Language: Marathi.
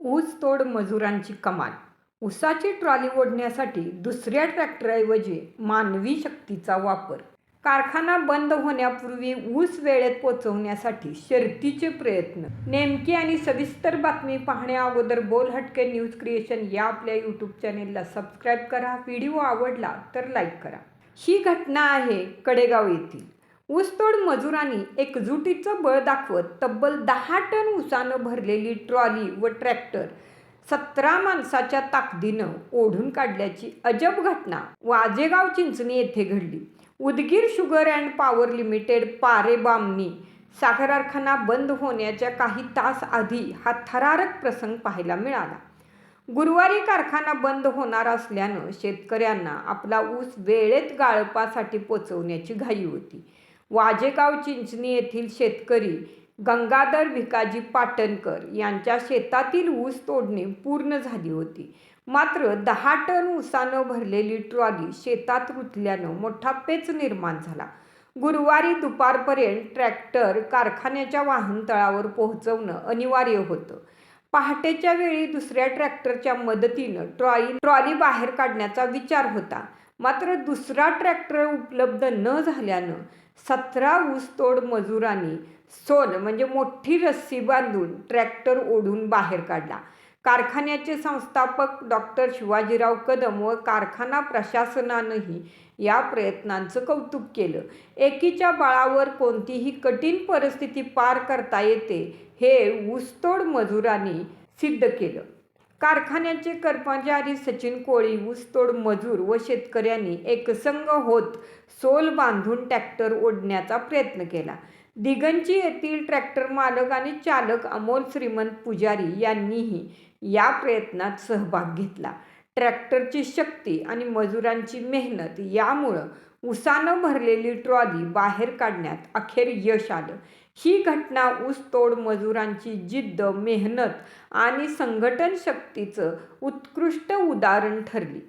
ऊसतोड मजुरांची कमाल. ऊसाची ट्रॉली ओढण्यासाठी दुसऱ्या ट्रॅक्टरऐवजी मानवी शक्तीचा वापर. कारखाना बंद होण्यापूर्वी ऊस वेळेत पोचवण्यासाठी शर्तीचे प्रयत्न. नेमकी आणि सविस्तर बातमी पाहण्या अगोदर बोल हटके न्यूज क्रिएशन या आपल्या यूट्यूब चॅनेलला सबस्क्राईब करा. व्हिडिओ आवडला तर लाईक करा. ही घटना आहे कडेगाव येथील. ऊसतोड मजुरांनी एकजुटीचं बळ दाखवत तब्बल दहा टन ऊसानं भरलेली ट्रॉली व ट्रॅक्टर सतरा माणसाच्या ताकदीनं ओढून काढल्याची अजब घटना वाजेगाव चिंचणी येथे घडली. Udgir sugar and power limited पारेबामनी साखर कारखाना बंद होण्याच्या काही तास आधी हा थरारक प्रसंग पाहायला मिळाला. गुरुवारी कारखाना बंद होणार असल्यानं शेतकऱ्यांना आपला ऊस वेळेत गाळपासाठी पोचवण्याची घाई होती. वाजेगाव चिंचणी येथील शेतकरी गंगाधर भिकाजी पाटणकर यांच्या शेतातील ऊस तोडणी पूर्ण झाली होती. मात्र दहा टन ऊसानं भरलेली ट्रॉली शेतात रुतल्यानं मोठा पेच निर्माण झाला. गुरुवारी दुपारपर्यंत ट्रॅक्टर कारखान्याच्या वाहनतळावर पोहोचवणं अनिवार्य होतं. पहाटेच्या वेळी दुसऱ्या ट्रॅक्टरच्या मदतीनं ट्रॉली ट्रॉली बाहेर काढण्याचा विचार होता. मात्र दुसरा ट्रॅक्टर उपलब्ध न झाल्यानं सतरा ऊसतोड मजुरांनी सोल म्हणजे मोठी रस्सी बांधून ट्रॅक्टर ओढून बाहेर काढला. कारखान्याचे संस्थापक डॉक्टर शिवाजीराव कदम व कारखाना प्रशासनानंही या प्रयत्नांचं कौतुक केलं. एकीच्या बाळावर कोणतीही कठीण परिस्थिती पार करता येते हे ऊसतोड मजुरांनी सिद्ध केलं. कारखान्याचे कर्मचारी सचिन कोळी ऊसतोड मजूर व शेतकऱ्यांनी एकसंग होत सोल बांधून ट्रॅक्टर ओढण्याचा प्रयत्न केला. दिगंची येथील ट्रॅक्टर मालक आणि चालक अमोल श्रीमंत पुजारी यांनीही या प्रयत्नात सहभाग घेतला. ट्रॅक्टरची शक्ती आणि मजुरांची मेहनत यामुळं उसानं भरलेली ट्रॉली बाहेर काढण्यात अखेर यश आलं. ही घटना ऊसतोड मजुरांची जिद्द मेहनत आणि संघटन शक्तीचं उत्कृष्ट उदाहरण ठरली.